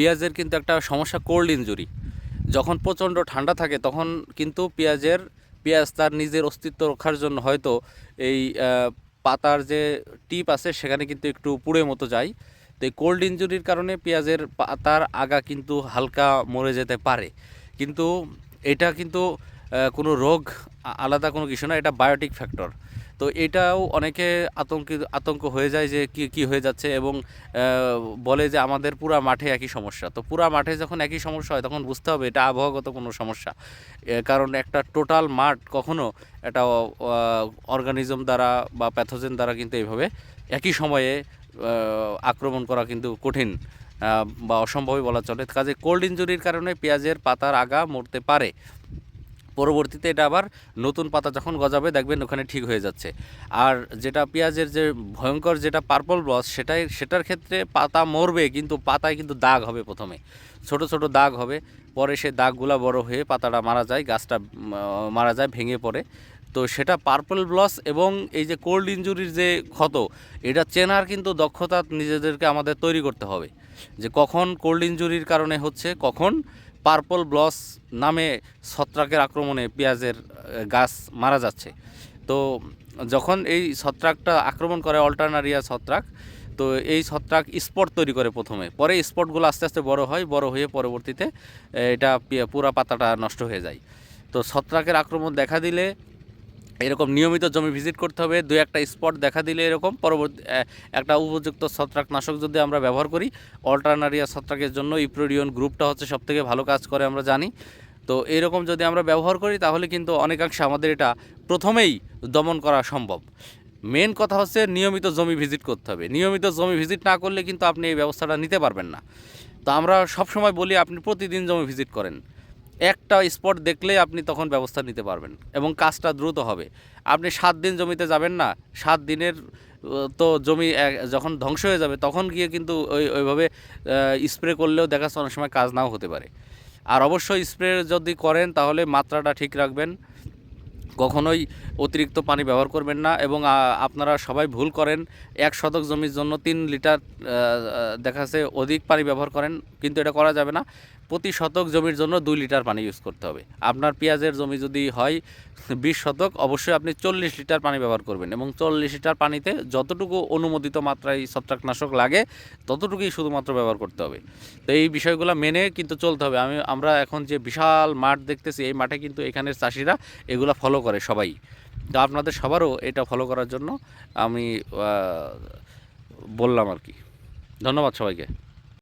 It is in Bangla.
পেঁয়াজের কিন্তু একটা সমস্যা কোল্ড ইঞ্জুরি যখন প্রচণ্ড ঠান্ডা থাকে, তখন কিন্তু পেঁয়াজের, পেঁয়াজ তার নিজের অস্তিত্ব রক্ষার জন্য হয়তো এই পাতার যে টিপ আছে, সেখানে কিন্তু একটু পুড়ে মতো যায়। তো এই কোল্ড ইঞ্জুরির কারণে পেঁয়াজের পাতার আগা কিন্তু হালকা মরে যেতে পারে। কিন্তু এটা কিন্তু কোনো রোগ আলাদা কোনো কিছু না, এটা বায়োটিক ফ্যাক্টর তো এটাও অনেকে আতঙ্কিত আতঙ্ক হয়ে যায় যে কি কি হয়ে যাচ্ছে এবং বলে যে আমাদের পুরা মাঠে একই সমস্যা। তো পুরা মাঠে যখন একই সমস্যা হয় তখন বুঝতে হবে এটা আবহাওয়াগত কোনো সমস্যা। কারণ একটা টোটাল মাঠ কখনো একটা অর্গানিজম দ্বারা বা প্যাথোজেন দ্বারা কিন্তু এইভাবে একই সময়ে আক্রমণ করা কিন্তু কঠিন বা অসম্ভবই বলা চলে। কাজে কোল্ড ইঞ্জুরির কারণে পেঁয়াজের পাতার আগা মরতে পারে। পরবর্তীতে এটা আবার নতুন পাতা যখন গজাবে, দেখবেন ওখানে ঠিক হয়ে যাচ্ছে। আর যেটা পেঁয়াজের যে ভয়ঙ্কর যেটা পার্পল ব্লস সেটাই, সেটার ক্ষেত্রে পাতা মরবে, কিন্তু পাতায় কিন্তু দাগ হবে প্রথমে। ছোট ছোট দাগ হবে, পরে সে দাগগুলা বড় হয়ে পাতাটা মারা যায়, গাছটা মারা যায়, ভেঙে পড়ে। তো সেটা পার্পল ব্লস এবং এই যে কোল্ড ইনজুরির যে ক্ষত, এটা চেনার কিন্তু দক্ষতা নিজেদেরকে আমাদের তৈরি করতে হবে। যে কখন কোল্ড ইনজুরির কারণে হচ্ছে, কখন পার্পল ব্লস নামে ছত্রাকের আক্রমণে পেঁয়াজের গাছ মারা যাচ্ছে। তো যখন এই ছত্রাকটা আক্রমণ করে অল্টারনারিয়া ছত্রাক, তো এই ছত্রাক স্পট তৈরি করে প্রথমে। পরে স্পটগুলো আস্তে আস্তে বড় হয়, বড় হয়ে পরবর্তীতে এটা পুরা পাতাটা নষ্ট হয়ে যায়। তো ছত্রাকের আক্রমণ দেখা দিলে এরকম নিয়মিত জমি ভিজিট করতে হবে দু একটা স্পট দেখা দিলে এরকম, পরবর্তী একটা উপযুক্ত ছত্রাকনাশক যদি আমরা ব্যবহার করি অল্টারনারিয়া ছত্রাকের জন্য ইপ্রোডিয়ন গ্রুপটা হচ্ছে সবথেকে ভালো কাজ করে আমরা জানি। তো এরকম যদি আমরা ব্যবহার করি, তাহলে কিন্তু অনেকাংশে আমাদের এটা প্রথমেই দমন করা সম্ভব। মেন কথা হচ্ছে নিয়মিত জমি ভিজিট করতে হবে। নিয়মিত জমি ভিজিট না করলে কিন্তু আপনি এই ব্যবস্থাটা নিতে পারবেন না। তো আমরা সবসময় বলি, আপনি প্রতিদিন জমি ভিজিট করেন। একটা স্পট দেখলে আপনি তখন ব্যবস্থা নিতে পারবেন এবং কাজটা দ্রুত হবে। আপনি সাত দিন জমিতে যাবেন না সাত দিনের তো জমি যখন ধ্বংস হয়ে যাবে তখন গিয়ে কিন্তু ওই ওইভাবে স্প্রে করলেও দেখা অনেক সময় কাজ নাও হতে পারে। আর অবশ্যই স্প্রে যদি করেন তাহলে মাত্রাটা ঠিক রাখবেন। কখনোই অতিরিক্ত পানি ব্যবহার করবেন না এবং আপনারা সবাই ভুল করেন। এক শতক জমির জন্য তিন লিটার আহ, আহ, দেখা যাচ্ছে অধিক পানি ব্যবহার করেন কিন্তু এটা করা যাবে না। প্রতি শতক জমির জন্য দুই লিটার পানি ইউজ করতে হবে। আপনার পেঁয়াজের জমি যদি হয় বিশ শতক, অবশ্যই আপনি চল্লিশ লিটার পানি ব্যবহার করবেন এবং চল্লিশ লিটার পানিতে যতটুকু অনুমোদিত মাত্রায় ছত্রাকনাশক লাগে, ততটুকুই শুধুমাত্র ব্যবহার করতে হবে। তো এই বিষয়গুলো মেনে কিন্তু চলতে হবে। আমি, আমরা এখন যে বিশাল মাঠ দেখতেছি, এই মাঠে কিন্তু এখানের চাষিরা এগুলো ফলো করে সবাই। তো আপনাদের সবারও এটা ফলো করার জন্য আমি বললাম আর কি। ধন্যবাদ সবাইকে।